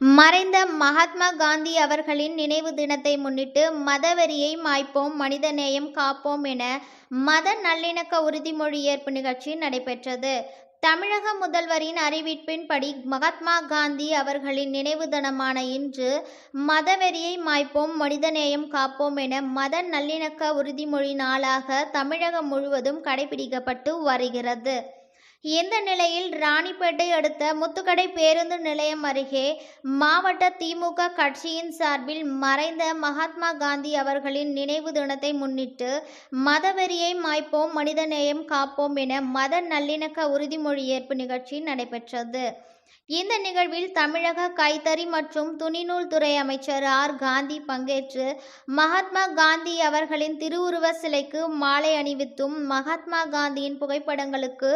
மறைந்த மகாத்மா காந்தி அவர்களின் நினைவு தினத்தை முன்னிட்டு மதவெறியை மாய்ப்போம் மனிதநேயம் காப்போம் என மத நல்லிணக்க உறுதிமொழி ஏற்பு நிகழ்ச்சி நடைபெற்றது. தமிழக முதல்வரின் அறிவிப்பின்படி மகாத்மா காந்தி அவர்களின் நினைவு தினமான இன்று மதவெறியை மாய்ப்போம் மனிதநேயம் காப்போம் என மத நல்லிணக்க உறுதிமொழி நாளாக தமிழகம் முழுவதும் கடைபிடிக்கப்பட்டு வருகிறது. இந்த நிலையில் ராணிப்பேட்டை அடுத்த முத்துக்கடை பேருந்து நிலையம் அருகே மாவட்ட திமுக கட்சியின் சார்பில் மறைந்த மகாத்மா காந்தி அவர்களின் நினைவு தினத்தை முன்னிட்டு மதவெறியை மாய்ப்போம் மனிதநேயம் காப்போம் என மத நல்லிணக்க உறுதிமொழி ஏற்பு நிகழ்ச்சி நடைபெற்றது. இந்த நிகழ்வில் தமிழக கைத்தறி மற்றும் துணிநூல் துறை அமைச்சர் ஆர். காந்தி பங்கேற்று மகாத்மா காந்தி அவர்களின் திருவுருவ சிலைக்கு மாலை அணிவித்தும் மகாத்மா காந்தியின் புகைப்படங்களுக்கு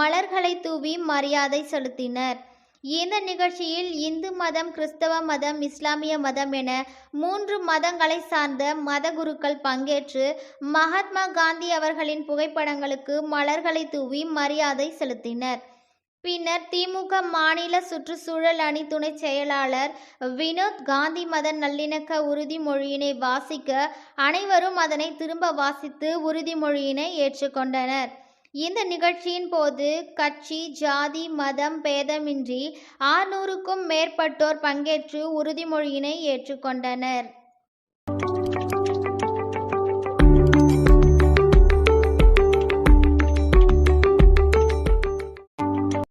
மலர்களை தூவி மரியாதை செலுத்தினர். இந்த நிகழ்ச்சியில் இந்து மதம் கிறிஸ்தவ மதம் இஸ்லாமிய மதம் என மூன்று மதங்களை சார்ந்த மதகுருக்கள் பங்கேற்று மகாத்மா காந்தி அவர்களின் புகைப்படங்களுக்கு மலர்களை தூவி மரியாதை செலுத்தினர். பின்னர் திமுக மாநில சுற்றுச்சூழல் அணி துணை செயலாளர் வினோத் காந்தி மத நல்லிணக்க உறுதிமொழியினை வாசிக்க அனைவரும் அதனை திரும்ப வாசித்து உறுதிமொழியினை ஏற்றுக்கொண்டனர். இந்த நிகழ்ச்சியின் போது கட்சி ஜாதி மதம் பேதமின்றி ஆறுநூறுக்கும் மேற்பட்டோர் பங்கேற்று உறுதிமொழியினை ஏற்றுக்கொண்டனர்.